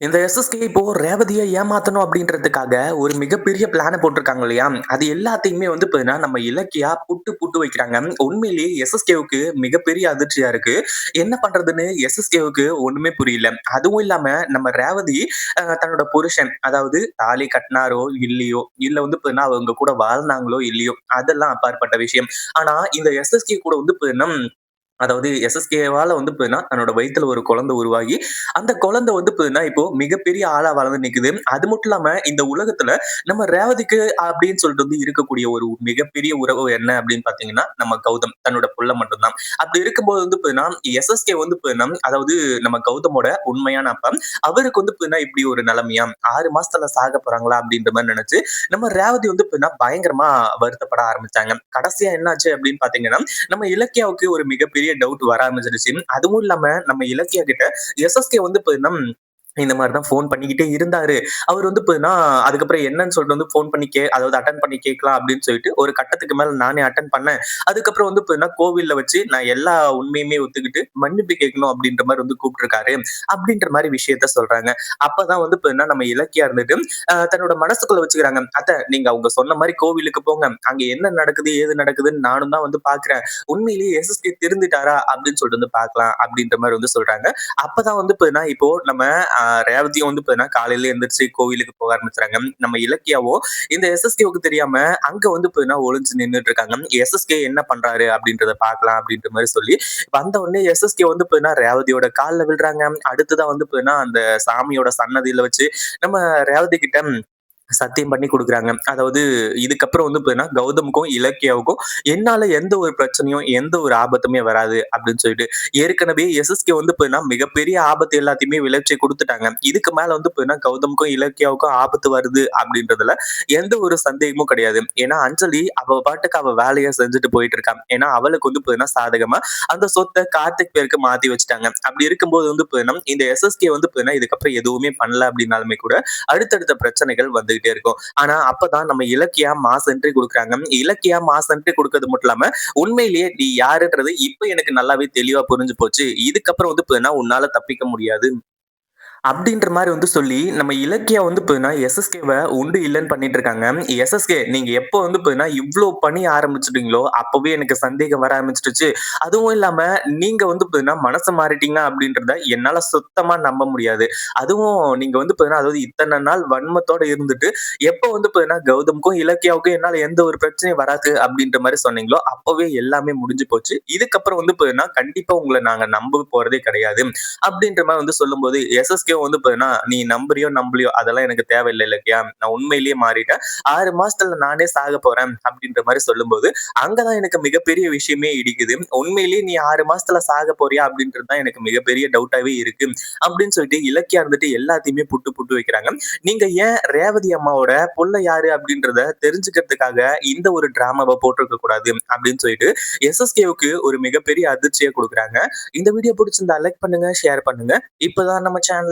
இந்த எஸ்எஸ்கே இப்போ ரேவதியை ஏமாத்தணும் அப்படின்றதுக்காக ஒரு மிகப்பெரிய பிளான போட்டிருக்காங்க இல்லையா? அது எல்லாத்தையுமே வந்து பார்த்தீங்கன்னா, நம்ம இலக்கியா புட்டு புட்டு வைக்கிறாங்க. உண்மையிலேயே எஸ்எஸ்கேவுக்கு மிகப்பெரிய அதிர்ச்சியா இருக்கு. என்ன பண்றதுன்னு எஸ்எஸ்கேவுக்கு ஒண்ணுமே புரியல. அதுவும் இல்லாம நம்ம ரேவதி தன்னோட புருஷன், அதாவது தாலி கட்டினாரோ இல்லையோ, இல்ல வந்து பார்த்தீங்கன்னா அவங்க கூட வாழ்ந்தாங்களோ இல்லையோ, அதெல்லாம் அப்பாற்பட்ட விஷயம். ஆனா இந்த எஸ்எஸ்கே கூட வந்து பார்த்தீங்கன்னா அதாவது எஸ்எஸ்கேவால வந்து பார்த்தீங்கன்னா, தன்னோட வயித்துல ஒரு குழந்தை உருவாகி, அந்த குழந்தை வந்து பார்த்தீங்கன்னா, இப்போ மிகப்பெரிய ஆளா வளர்ந்து நிக்குது. அது மட்டும் இல்லாம இந்த உலகத்துல நம்ம ரேவதிக்கு அப்படின்னு சொல்லிட்டு வந்து இருக்கக்கூடிய ஒரு மிகப்பெரிய உறவு என்ன அப்படின்னு பார்த்தீங்கன்னா, நம்ம கௌதம். தன்னோட புள்ள மட்டும்தான் அப்படி இருக்கும்போது வந்து பார்த்தீங்கன்னா, எஸ்எஸ்கே வந்து பார்த்தீங்கன்னா, அதாவது நம்ம கௌதமோட உண்மையான அப்பா. அவருக்கு வந்து பார்த்தீங்கன்னா, இப்படி ஒரு நிலைமையா? ஆறு மாசத்துல சாக போறாங்களா? அப்படின்ற மாதிரி நினைச்சு நம்ம ரேவதி வந்து பார்த்தீங்கன்னா, பயங்கரமா வருத்தப்பட ஆரம்பிச்சாங்க. கடைசியா என்னாச்சு அப்படின்னு பாத்தீங்கன்னா நம்ம இலக்கியாவுக்கு ஒரு மிகப்பெரிய டவுட் வர ஆரம்பிச்சிருச்சு. அதுவும் இல்லாம நம்ம இலக்கியா கிட்ட எஸ்எஸ்கே வந்து பாத்தீங்கன்னா இந்த மாதிரி தான் ஃபோன் பண்ணிக்கிட்டே இருந்தாரு. அவர் வந்து இப்போனா அதுக்கப்புறம் என்னன்னு சொல்லிட்டு வந்து ஃபோன் பண்ணி கே அதாவது அட்டன் பண்ணி கேட்கலாம் அப்படின்னு சொல்லிட்டு ஒரு கட்டத்துக்கு மேல நானே அட்டன் பண்ணேன். அதுக்கப்புறம் வந்து பார்த்தீங்கன்னா, கோவில்ல வச்சு நான் எல்லா உண்மையுமே ஒத்துக்கிட்டு மன்னிப்பு கேட்கணும் அப்படின்ற மாதிரி வந்து கூப்பிட்டுருக்காரு. அப்படின்ற மாதிரி விஷயத்த சொல்றாங்க. அப்பதான் வந்து பார்த்தீங்கன்னா, நம்ம இலக்கியா இருந்துட்டு தன்னோட மனசுக்குள்ள வச்சுக்கிறாங்க. "அத்த நீங்க அவங்க சொன்ன மாதிரி கோவிலுக்கு போங்க. அங்க என்ன நடக்குது, ஏது நடக்குதுன்னு நானும் தான் வந்து பாக்குறேன் உண்மையிலேயே எஸ்எஸ்கே திருந்துட்டாரா அப்படின்னு சொல்லிட்டு வந்து பார்க்கலாம்." அப்படின்ற மாதிரி வந்து சொல்றாங்க. அப்பதான் வந்து பார்த்தீங்கன்னா, இப்போ நம்ம ரேவதியும் வந்து பார்த்தீங்கன்னா, காலையில எந்திரிச்சு கோவிலுக்கு போக ஆரம்பிச்சுறாங்க. நம்ம இலக்கியாவோ இந்த எஸ்எஸ்கேவுக்கு தெரியாம அங்க வந்து பார்த்தீங்கன்னா, ஒளிஞ்சு நின்றுட்டு இருக்காங்க. எஸ்எஸ்கே என்ன பண்றாரு அப்படின்றத பார்க்கலாம் அப்படின்ற மாதிரி சொல்லி, வந்த உடனே எஸ்எஸ்கே வந்து பார்த்தீங்கன்னா, ரேவதியோட காலில் விழுறாங்க. அடுத்ததா வந்து பார்த்தீங்கன்னா, அந்த சாமியோட சன்னதியில வச்சு நம்ம ரேவதி கிட்ட சத்தியம் பண்ணி கொடுக்குறாங்க அதாவது இதுக்கப்புறம் வந்து பார்த்தீங்கன்னா, கௌதமுக்கும், இலக்கியாவுக்கும் என்னால எந்த ஒரு பிரச்சனையும், எந்த ஒரு ஆபத்துமே வராது அப்படின்னு சொல்லிட்டு. ஏற்கனவே எஸ்எஸ்கே வந்து பார்த்தீங்கன்னா, மிகப்பெரிய ஆபத்து எல்லாத்தையுமே விளைச்சி கொடுத்துட்டாங்க இதுக்கு மேல வந்து பார்த்தீங்கன்னா, கௌதமுக்கும், இலக்கியாவுக்கும் ஆபத்து வருது அப்படின்றதுல எந்த ஒரு சந்தேகமும் கிடையாது. ஏன்னா அஞ்சலி அவ பாட்டுக்கு அவ வேலையை செஞ்சுட்டு போயிட்டு இருக்கான் ஏன்னா அவளுக்கு வந்து பார்த்தீங்கன்னா, சாதகமா அந்த சொத்தை கார்த்திக் பேருக்கு மாத்தி வச்சுட்டாங்க. அப்படி இருக்கும்போது வந்து பார்த்தீங்கன்னா, இந்த எஸ்எஸ்கே வந்து பார்த்தீங்கன்னா, இதுக்கப்புறம் எதுவுமே பண்ணல அப்படின்னாலுமே கூட, அடுத்தடுத்த பிரச்சனைகள் வந்து இருந்துகிட்டே இருக்கும். ஆனா அப்பதான் நம்ம இலக்கியா மாஸ் என்ட்ரி கொடுக்குறாங்க இலக்கியா மாஸ் என்ட்ரி கொடுக்கறது மட்டும் இல்லாம, உண்மையிலேயே நீ யாருன்றது இப்ப எனக்கு நல்லாவே தெளிவா புரிஞ்சு போச்சு. இதுக்கப்புறம் வந்து உன்னால தப்பிக்க முடியாது. அப்படின்ற மாதிரி வந்து சொல்லி, நம்ம இலக்கியா வந்து பார்த்தீங்கன்னா, எஸ்எஸ்கேவை உண்டு இல்லைன்னு பண்ணிட்டு இருக்காங்க. எஸ்எஸ்கே நீங்க எப்போ வந்து பார்த்தீங்கன்னா, இவ்வளோ பணி ஆரம்பிச்சிட்டீங்களோ அப்பவே எனக்கு சந்தேகம் வர ஆரம்பிச்சிருச்சு அதுவும் இல்லாம நீங்க வந்து பார்த்தீங்கன்னா, மனசு மாறிட்டீங்க அப்படின்றத என்னால சுத்தமா நம்ப முடியாது. அதுவும் நீங்க வந்து பார்த்தீங்கன்னா, அதாவது இத்தனை நாள் வன்மத்தோட இருந்துட்டு, எப்போ வந்து பார்த்தீங்கன்னா, கௌதமுக்கும், இலக்கியாவுக்கும் என்னால எந்த ஒரு பிரச்சனையும் வராது அப்படின்ற மாதிரி சொன்னீங்களோ, அப்பவே எல்லாமே முடிஞ்சு போச்சு. இதுக்கப்புறம் வந்து பார்த்தீங்கன்னா, கண்டிப்பா உங்களை நாங்க நம்ப போறதே கிடையாது. அப்படின்ற மாதிரி வந்து சொல்லும்போது, எஸ்எஸ்கே வந்து பார்த்தீங்கன்னா, நீ நம்புறியோ நம்பலையோ அதெல்லாம் எனக்கு தேவையில்ல இல்லையா நான் உண்மையிலேயே மாறிட்டேன். ஆறு மாசத்துல நானே சாக போறேன் அப்படின்ற மாதிரி சொல்லும்போது, அங்கதான் எனக்கு மிகப்பெரிய விஷயமே இடிக்குது. உண்மையிலேயே நீ ஆறு மாசத்துல சாக போறியா அப்படின்றது தான் எனக்கு மிகப்பெரிய டவுட்டாவே இருக்கு. அப்படின்னு சொல்லிட்டு இலக்கியா இருந்துட்டு எல்லாத்தையுமே புட்டு புட்டு வைக்கிறாங்க. நீங்க ஏன் ரேவதி அம்மாவோட புள்ள யாரு அப்படின்றத தெரிஞ்சுக்கிறதுக்காக இந்த ஒரு டிராமாவை போட்டிருக்க கூடாது அப்படின்னு சொல்லிட்டு எஸ்எஸ்கேவுக்கு ஒரு மிகப்பெரிய அதிர்ச்சியை கொடுக்குறாங்க இந்த வீடியோ பிடிச்சிருந்தா லைக் பண்ணுங்க, ஷேர் பண்ணுங்க. இப்பதான் நம்ம